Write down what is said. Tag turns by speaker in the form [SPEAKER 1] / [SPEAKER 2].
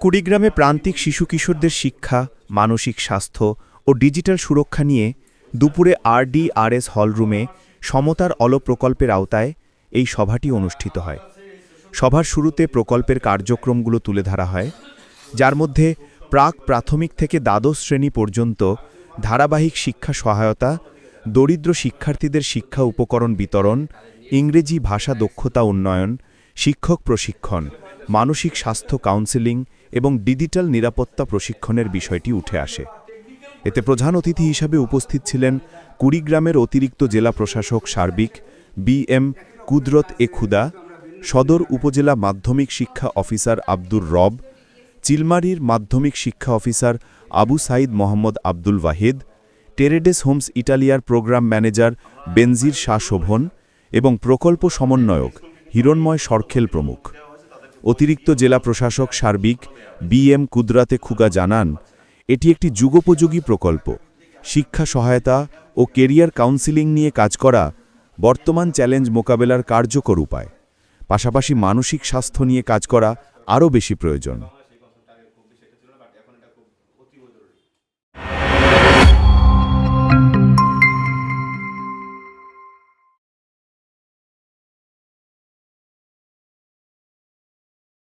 [SPEAKER 1] কুড়িগ্রামে প্রান্তিক শিশু কিশোরদের শিক্ষা, মানসিক স্বাস্থ্য ও ডিজিটাল সুরক্ষা নিয়ে দুপুরে আরডিআরএস হলরুমে সমতার অলো প্রকল্পের আওতায় এই সভাটি অনুষ্ঠিত হয়। সভার শুরুতে প্রকল্পের কার্যক্রমগুলো তুলে ধরা হয়, যার মধ্যে প্রাক প্রাথমিক থেকে দ্বাদশ শ্রেণি পর্যন্ত ধারাবাহিক শিক্ষা সহায়তা, দরিদ্র শিক্ষার্থীদের শিক্ষা উপকরণ বিতরণ, ইংরেজি ভাষা দক্ষতা উন্নয়ন শিক্ষক প্রশিক্ষণ, মানসিক স্বাস্থ্য কাউন্সেলিং এবং ডিজিটাল নিরাপত্তা প্রশিক্ষণের বিষয়টি উঠে আসে। এতে প্রধান অতিথি হিসাবে উপস্থিত ছিলেন কুড়িগ্রামের অতিরিক্ত জেলা প্রশাসক সার্বিক বি এম কুদরত এ খুদা সদর উপজেলা মাধ্যমিক শিক্ষা অফিসার আব্দুর রব, চিলমারির মাধ্যমিক শিক্ষা officer Abu Sayeed Mohammad Abdul Wahid, Terre des Hommes ইটালিয়ার programme manager Benazir Shah Shovon এবং প্রকল্প সমন্বয়ক হিরণময় সরখেল প্রমুখ। অতিরিক্ত জেলা প্রশাসক সার্বিক বি এম কুদরাতে খুগা জানান, এটি একটি যুগোপযোগী প্রকল্প। শিক্ষা সহায়তা ও কেরিয়ার কাউন্সিলিং নিয়ে কাজ করা বর্তমান চ্যালেঞ্জ মোকাবেলার কার্যকর উপায়। পাশাপাশি মানসিক স্বাস্থ্য নিয়ে কাজ করা আরও বেশি প্রয়োজন।